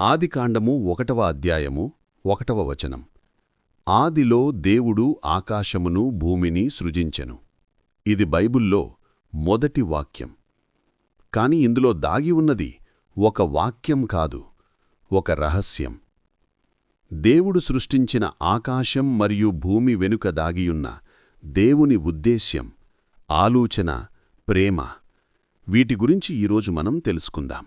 ఆదికాండము ఒకటవ అధ్యాయము ఒకటవ వచనం. ఆదిలో దేవుడు ఆకాశమును భూమిని సృజించెను. ఇది బైబుల్లో మొదటి వాక్యం. కాని ఇందులో దాగి ఉన్నది ఒక వాక్యం కాదు ఒక రహస్యం. దేవుడు సృష్టించిన ఆకాశం మరియు భూమి వెనుక దాగియున్న దేవుని ఉద్దేశ్యం ఆలోచన ప్రేమ. వీటి గురించి ఈరోజు మనం తెలుసుకుందాం.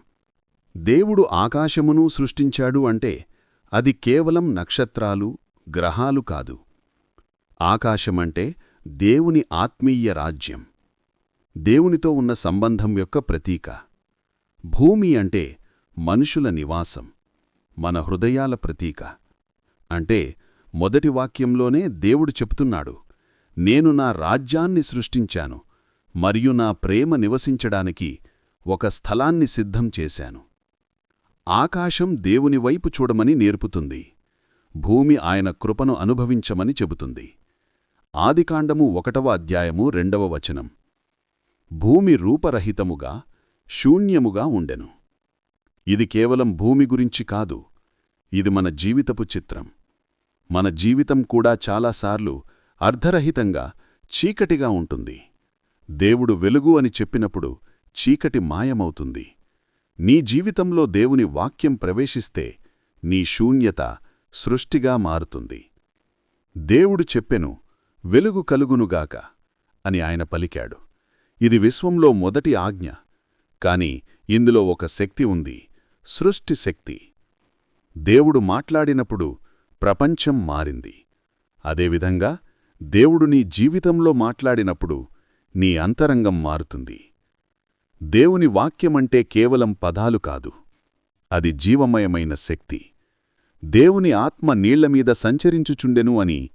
దేవుడు ఆకాశమును సృష్టించాడు అంటే అది కేవలం నక్షత్రాలు గ్రహాలు కాదు. ఆకాశమంటే దేవుని ఆత్మీయ రాజ్యం. దేవునితో ఉన్న సంబంధం యొక్క ప్రతీక. భూమి అంటే మనుషుల నివాసం మన హృదయాల ప్రతీక. అంటే మొదటి వాక్యంలోనే దేవుడు చెప్తున్నాడు నేను నా రాజ్యాన్ని సృష్టించాను మరియు నా ప్రేమ నివసించడానికి ఒక స్థలాన్ని సిద్ధం చేశాను. ఆకాశం దేవుని వైపు చూడమని నేర్పుతుంది. భూమి ఆయన కృపను అనుభవించమని చెబుతుంది. ఆదికాండము ఒకటవ అధ్యాయము రెండవ వచనం. భూమి రూపరహితముగా శూన్యముగా ఉండెను. ఇది కేవలం భూమి గురించి కాదు. ఇది మన జీవితపు చిత్రం. మన జీవితం కూడా చాలాసార్లు అర్ధరహితంగా చీకటిగా ఉంటుంది. దేవుడు వెలుగు అని చెప్పినప్పుడు చీకటి మాయమవుతుంది. నీ జీవితంలో దేవుని వాక్యం ప్రవేశిస్తే నీ శూన్యత సృష్టిగా మారుతుంది. దేవుడు చెప్పెను వెలుగు కలుగునుగాక అని ఆయన పలికాడు. ఇది విశ్వంలో మొదటి ఆజ్ఞ కాని ఇందులో ఒక శక్తి ఉంది సృష్టి శక్తి. దేవుడు మాట్లాడినప్పుడు ప్రపంచం మారింది. అదేవిధంగా దేవుడు నీ జీవితంలో మాట్లాడినప్పుడు నీ అంతరంగం మారుతుంది. దేవుని వాక్యమంటే కేవలం పదాలు కాదు. అది జీవమయమైన శక్తి. దేవుని ఆత్మ నీళ్ళమీద సంచరించుచుండెను అని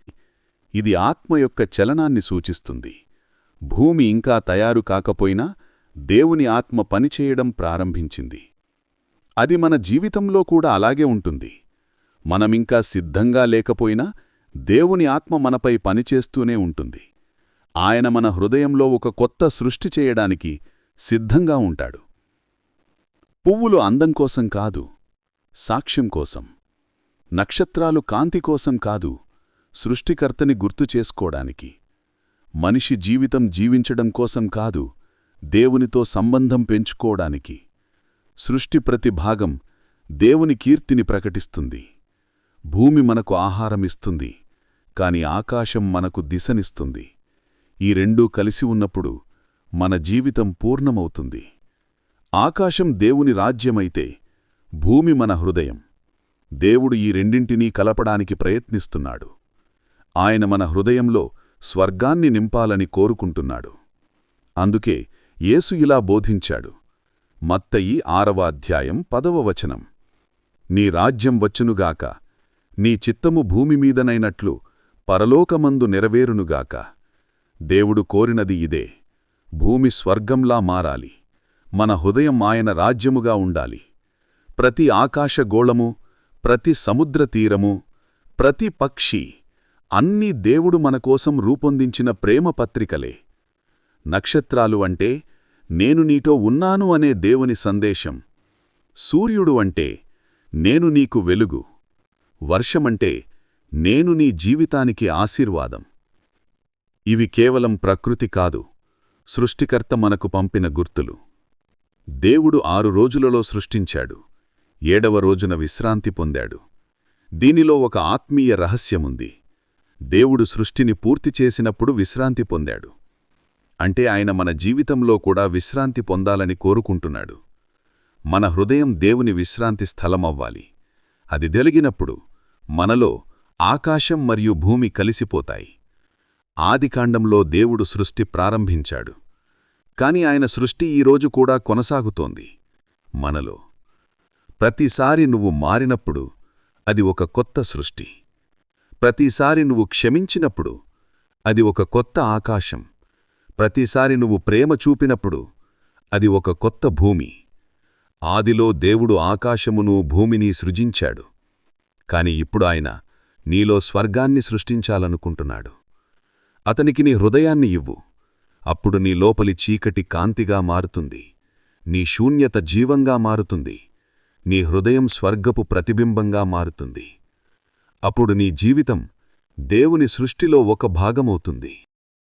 ఇది ఆత్మ యొక్క చలనాన్ని సూచిస్తుంది. భూమి ఇంకా తయారు కాకపోయినా దేవుని ఆత్మ పనిచేయడం ప్రారంభించింది. అది మన జీవితంలో కూడా అలాగే ఉంటుంది. మనమింకా సిద్ధంగా లేకపోయినా దేవుని ఆత్మ మనపై పనిచేస్తూనే ఉంటుంది. ఆయన మన హృదయంలో ఒక కొత్త సృష్టి చేయడానికి సిద్ధంగా ఉంటాడు. పువ్వులు అందం కోసం కాదు సాక్ష్యం కోసం. నక్షత్రాలు కాంతి కోసం కాదు సృష్టికర్తని గుర్తు చేసుకోవడానికి. మనిషి జీవితం జీవించడం కోసం కాదు దేవునితో సంబంధం పెంచుకోవడానికి. సృష్టి ప్రతి భాగం దేవుని కీర్తిని ప్రకటిస్తుంది. భూమి మనకు ఆహారమిస్తుంది కాని ఆకాశం మనకు దిశనిస్తుంది. ఈ రెండూ కలిసి ఉన్నప్పుడు మన జీవితం పూర్ణమవుతుంది. ఆకాశం దేవుని రాజ్యమైతే భూమి మన హృదయం. దేవుడు ఈ రెండింటినీ కలపడానికి ప్రయత్నిస్తున్నాడు. ఆయన మన హృదయంలో స్వర్గాన్ని నింపాలని కోరుకుంటున్నాడు. అందుకే యేసు ఇలా బోధించాడు. మత్తయి ఆరవ అధ్యాయం పదవ వచనం. నీ రాజ్యం వచ్చునుగాక నీ చిత్తము భూమిమీదనైనట్లు పరలోకమందు నెరవేరునుగాక. దేవుడు కోరినది ఇదే. భూమి స్వర్గంలా మారాలి. మన హృదయం ఆయన రాజ్యముగా ఉండాలి. ప్రతి ఆకాశగోళము ప్రతి సముద్ర తీరము ప్రతి పక్షి అన్నీ దేవుడు మనకోసం రూపొందించిన ప్రేమ పత్రికలే. నక్షత్రాలు అంటే నేను నీతో ఉన్నాను అనే దేవుని సందేశం. సూర్యుడు అంటే నేను నీకు వెలుగు. వర్షమంటే నేను నీ జీవితానికి ఆశీర్వాదం. ఇవి కేవలం ప్రకృతి కాదు. సృష్టికర్త మనకు పంపిన గుర్తులు. దేవుడు ఆరు రోజులలో సృష్టించాడు. ఏడవ రోజున విశ్రాంతి పొందాడు. దీనిలో ఒక ఆత్మీయ రహస్యముంది. దేవుడు సృష్టిని పూర్తి చేసినప్పుడు విశ్రాంతి పొందాడు. అంటే ఆయన మన జీవితంలో కూడా విశ్రాంతి పొందాలని కోరుకుంటున్నాడు. మన హృదయం దేవుని విశ్రాంతి స్థలమవ్వాలి. అది దెలిగినప్పుడు మనలో ఆకాశం మరియు భూమి కలిసిపోతాయి. ఆదికాండంలో దేవుడు సృష్టి ప్రారంభించాడు. కాని ఆయన సృష్టి ఈరోజు కూడా కొనసాగుతోంది. మనలో ప్రతిసారి నువ్వు మారినప్పుడు అది ఒక కొత్త సృష్టి. ప్రతిసారి నువ్వు క్షమించినప్పుడు అది ఒక కొత్త ఆకాశం. ప్రతిసారి నువ్వు ప్రేమ చూపినప్పుడు అది ఒక కొత్త భూమి. ఆదిలో దేవుడు ఆకాశమును భూమిని సృజించాడు. కాని ఇప్పుడు ఆయన నీలో స్వర్గాన్ని సృష్టించాలనుకుంటున్నాడు. అతనికి నీ హృదయాన్ని ఇవ్వు. అప్పుడు నీ లోపలి చీకటి కాంతిగా మారుతుంది. నీ శూన్యత జీవంగా మారుతుంది. నీ హృదయం స్వర్గపు ప్రతిబింబంగా మారుతుంది. అప్పుడు నీ జీవితం దేవుని సృష్టిలో ఒక భాగమవుతుంది.